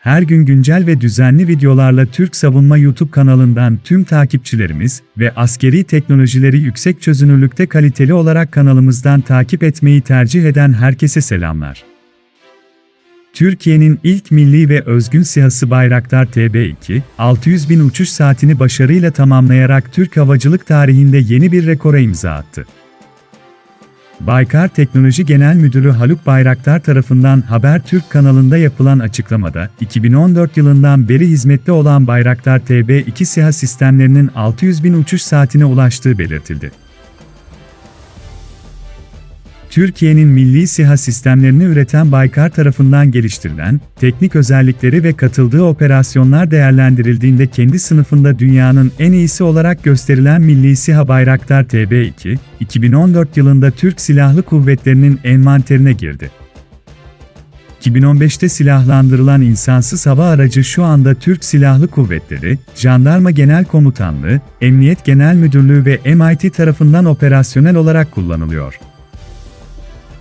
Her gün güncel ve düzenli videolarla Türk Savunma YouTube kanalından tüm takipçilerimiz ve askeri teknolojileri yüksek çözünürlükte kaliteli olarak kanalımızdan takip etmeyi tercih eden herkese selamlar. Türkiye'nin ilk milli ve özgün SİHA'sı Bayraktar TB2, 600 bin uçuş saatini başarıyla tamamlayarak Türk havacılık tarihinde yeni bir rekora imza attı. Baykar Teknoloji Genel Müdürü Haluk Bayraktar tarafından Habertürk kanalında yapılan açıklamada, 2014 yılından beri hizmette olan Bayraktar TB2 SİHA sistemlerinin 600 bin uçuş saatine ulaştığı belirtildi. Türkiye'nin milli SİHA sistemlerini üreten Baykar tarafından geliştirilen, teknik özellikleri ve katıldığı operasyonlar değerlendirildiğinde kendi sınıfında dünyanın en iyisi olarak gösterilen Milli SİHA Bayraktar TB2, 2014 yılında Türk Silahlı Kuvvetleri'nin envanterine girdi. 2015'te silahlandırılan insansız hava aracı şu anda Türk Silahlı Kuvvetleri, Jandarma Genel Komutanlığı, Emniyet Genel Müdürlüğü ve MIT tarafından operasyonel olarak kullanılıyor.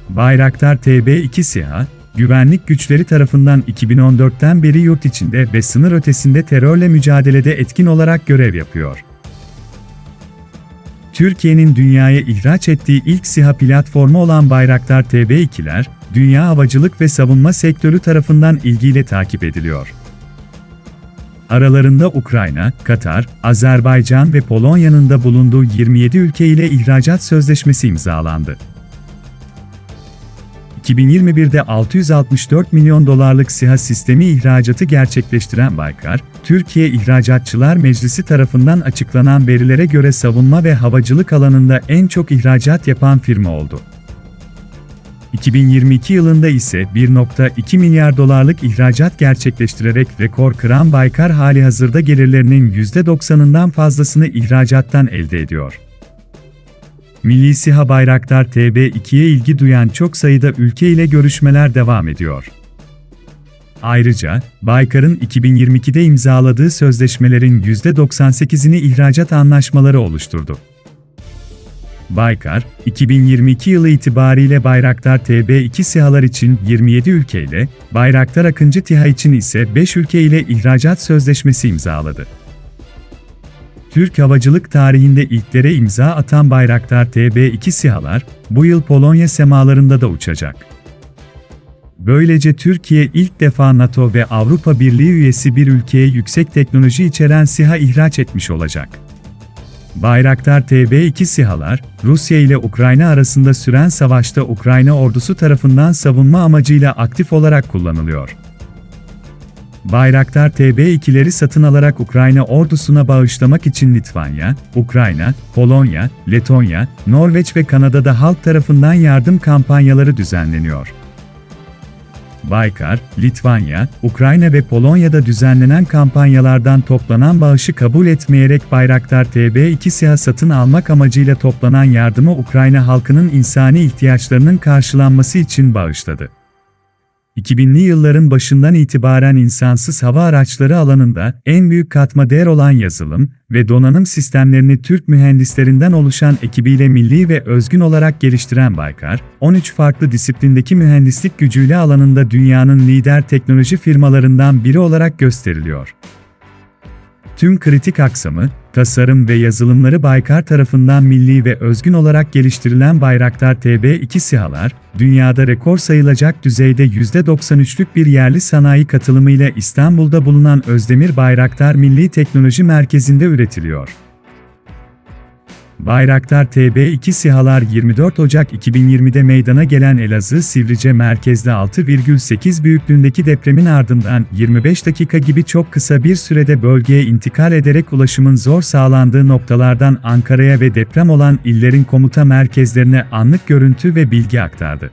Bayraktar TB2 SİHA, güvenlik güçleri tarafından 2014'ten beri yurt içinde ve sınır ötesinde terörle mücadelede etkin olarak görev yapıyor. Türkiye'nin dünyaya ihraç ettiği ilk SİHA platformu olan Bayraktar TB2'ler, dünya havacılık ve savunma sektörü tarafından ilgiyle takip ediliyor. Aralarında Ukrayna, Katar, Azerbaycan ve Polonya'nın da bulunduğu 27 ülke ile ihracat sözleşmesi imzalandı. 2021'de 664 milyon dolarlık SİHA sistemi ihracatı gerçekleştiren Baykar, Türkiye İhracatçılar Meclisi tarafından açıklanan verilere göre savunma ve havacılık alanında en çok ihracat yapan firma oldu. 2022 yılında ise 1.2 milyar dolarlık ihracat gerçekleştirerek rekor kıran Baykar hali hazırda gelirlerinin %90'ından fazlasını ihracattan elde ediyor. Milli SİHA Bayraktar TB2'ye ilgi duyan çok sayıda ülke ile görüşmeler devam ediyor. Ayrıca, Baykar'ın 2022'de imzaladığı sözleşmelerin %98'ini ihracat anlaşmaları oluşturdu. Baykar, 2022 yılı itibariyle Bayraktar TB2 SİHA'lar için 27 ülkeyle, Bayraktar Akıncı TİHA için ise 5 ülke ile ihracat sözleşmesi imzaladı. Türk havacılık tarihinde ilklere imza atan Bayraktar TB2 SİHA'lar, bu yıl Polonya semalarında da uçacak. Böylece Türkiye ilk defa NATO ve Avrupa Birliği üyesi bir ülkeye yüksek teknoloji içeren SİHA ihraç etmiş olacak. Bayraktar TB2 SİHA'lar, Rusya ile Ukrayna arasında süren savaşta Ukrayna ordusu tarafından savunma amacıyla aktif olarak kullanılıyor. Bayraktar TB2'leri satın alarak Ukrayna ordusuna bağışlamak için Litvanya, Ukrayna, Polonya, Letonya, Norveç ve Kanada'da halk tarafından yardım kampanyaları düzenleniyor. Baykar, Litvanya, Ukrayna ve Polonya'da düzenlenen kampanyalardan toplanan bağışı kabul etmeyerek Bayraktar TB2 SİHA satın almak amacıyla toplanan yardımı Ukrayna halkının insani ihtiyaçlarının karşılanması için bağışladı. 2000'li yılların başından itibaren insansız hava araçları alanında en büyük katma değer olan yazılım ve donanım sistemlerini Türk mühendislerinden oluşan ekibiyle milli ve özgün olarak geliştiren Baykar, 13 farklı disiplindeki mühendislik gücüyle alanında dünyanın lider teknoloji firmalarından biri olarak gösteriliyor. Tüm kritik aksamı, tasarım ve yazılımları Baykar tarafından milli ve özgün olarak geliştirilen Bayraktar TB2 SİHA'lar, dünyada rekor sayılacak düzeyde %93'lük bir yerli sanayi katılımıyla İstanbul'da bulunan Özdemir Bayraktar Milli Teknoloji Merkezi'nde üretiliyor. Bayraktar TB2 SİHA'lar 24 Ocak 2020'de meydana gelen Elazığ Sivrice merkezli 6,8 büyüklüğündeki depremin ardından 25 dakika gibi çok kısa bir sürede bölgeye intikal ederek ulaşımın zor sağlandığı noktalardan Ankara'ya ve deprem olan illerin komuta merkezlerine anlık görüntü ve bilgi aktardı.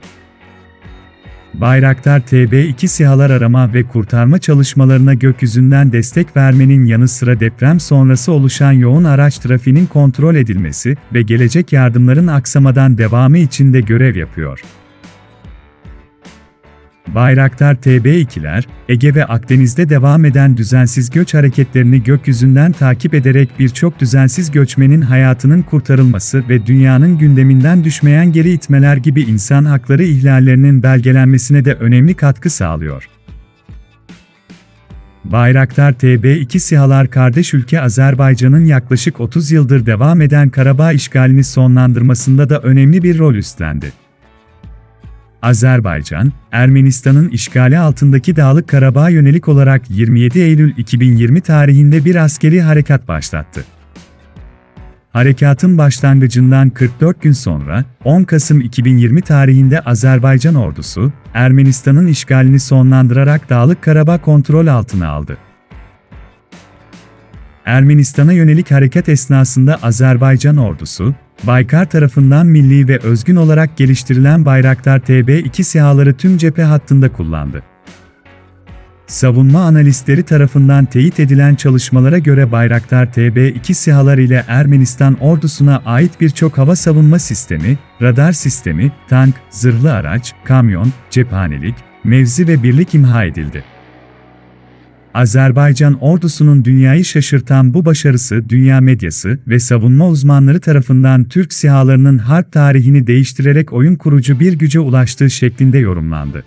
Bayraktar TB2 SİHA'lar arama ve kurtarma çalışmalarına gökyüzünden destek vermenin yanı sıra deprem sonrası oluşan yoğun araç trafiğinin kontrol edilmesi ve gelecek yardımların aksamadan devamı için de görev yapıyor. Bayraktar TB2'ler, Ege ve Akdeniz'de devam eden düzensiz göç hareketlerini gökyüzünden takip ederek birçok düzensiz göçmenin hayatının kurtarılması ve dünyanın gündeminden düşmeyen geri itmeler gibi insan hakları ihlallerinin belgelenmesine de önemli katkı sağlıyor. Bayraktar TB2 SİHA'lar kardeş ülke Azerbaycan'ın yaklaşık 30 yıldır devam eden Karabağ işgalini sonlandırmasında da önemli bir rol üstlendi. Azerbaycan, Ermenistan'ın işgali altındaki Dağlık Karabağ'a yönelik olarak 27 Eylül 2020 tarihinde bir askeri harekat başlattı. Harekatın başlangıcından 44 gün sonra, 10 Kasım 2020 tarihinde Azerbaycan ordusu, Ermenistan'ın işgalini sonlandırarak Dağlık Karabağ kontrol altına aldı. Ermenistan'a yönelik harekat esnasında Azerbaycan ordusu, Baykar tarafından milli ve özgün olarak geliştirilen Bayraktar TB2 SİHA'ları tüm cephe hattında kullandı. Savunma analistleri tarafından teyit edilen çalışmalara göre Bayraktar TB2 SİHA'lar ile Ermenistan ordusuna ait birçok hava savunma sistemi, radar sistemi, tank, zırhlı araç, kamyon, cephanelik, mevzi ve birlik imha edildi. Azerbaycan ordusunun dünyayı şaşırtan bu başarısı dünya medyası ve savunma uzmanları tarafından Türk SİHA'larının harp tarihini değiştirerek oyun kurucu bir güce ulaştığı şeklinde yorumlandı.